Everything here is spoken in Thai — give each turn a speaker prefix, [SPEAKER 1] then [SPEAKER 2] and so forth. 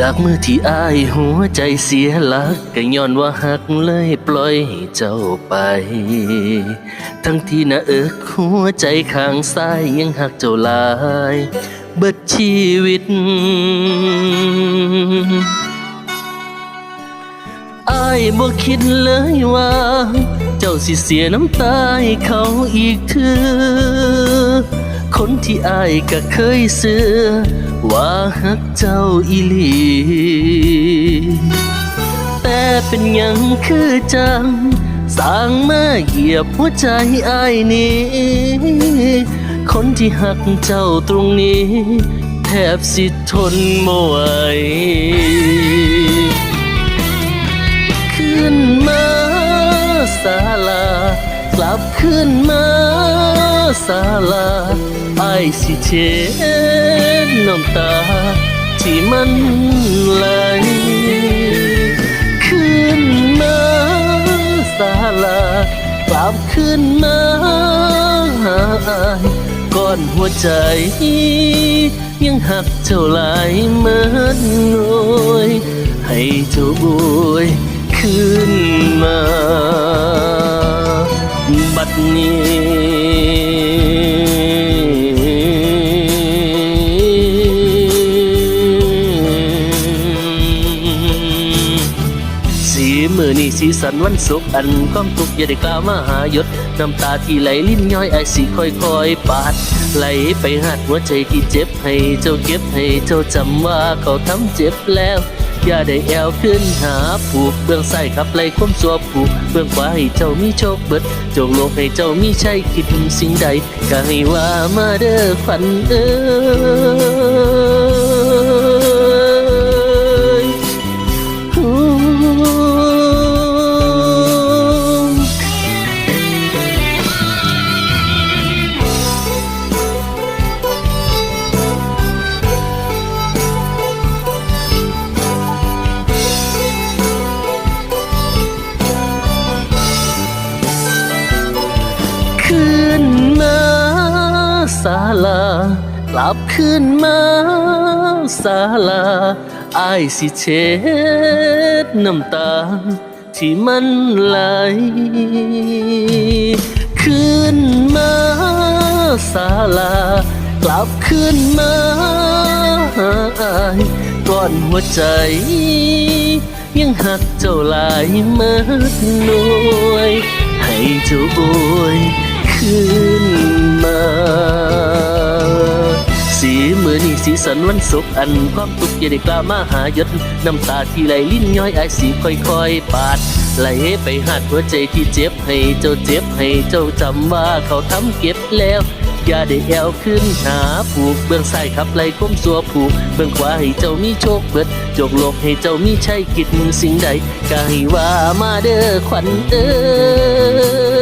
[SPEAKER 1] จากมือที่อายหัวใจเสียหลักก็ย้อนว่าหักเลยปล่อยให้เจ้าไป ทั้งที่หน้าเอิกหัวใจข้างซ้ายยังหักเจ้าลาย เบิดชีวิตอายบ่คิดเลยว่า เจ้าสิเสียน้ำตาให้เขาอีกเถือคนที่อายก็เคยเสือ ว่าฮักเจ้าอีหลี แต่เป็นหยังคือจังสร้างมาเหยียบหัวใจอายนี้ คนที่หักเจ้าตรงนี้ แทบสิทนบ่ไหวขึ้นมาศาลากลับขึ้นมา ศาลาไอสิเช็ดน้ำตา ที่มันไหลขึ้นมาศาลากลับขึ้นมาหาอายก่อนหัวใจ ยังหักเจ้าหลายเมือนหน่วยให้เจ้าบวยขึ้น มือนี่สีสันวันสุขอันความทุกข์อย่าได้กล่าวมาหายศน้ำตาที่ไหลลิ้นย้อยไอสีค่อยๆปาด ไหลไปหัดหัวใจที่เจ็บให้เจ้าเก็บให้เจ้าจำว่าเขาทำเจ็บแล้วอย่าได้แอวขึ้นหาผูกเบื้องซ้ายขับไหลความสัวผูกเบื้องขวาให้เจ้ามีโชคเบิดจงโลกให้เจ้ามีชัยคิดสิ่งใดก็ให้ว่ามาเด้อขวัญเอ้ย ศาลากลับขึ้นมาศาลาอายสิเช็ดน้ำตา ที่มันไหลขึ้นมาศาลากลับขึ้นมาหาอายก่อนหัวใจ ยังหักเจ้าหลายเมื่อหน่วย ให้เจ้าโอยขึ้น สีมือนี่สีสันวันสุขอันความทุกข์อย่าได้กล้ามาหายศน้ำตาที่ไหลลิ้นย้อยไอสีค่อยๆ ปาดไหลไปหัดหัวใจที่เจ็บให้เจ้าเจ็บให้เจ้าจำว่าเขาทำเก็บแล้วอย่าได้แอวขึ้นหาผูกเบื้องซ้ายขับไหลก้มสัวผูก เบื้องขวาให้เจ้ามีโชคเบิดจกโลกให้เจ้ามีใชัยคิดสิ่งใดก็ให้ว่ามาเด้อขวัญเอ้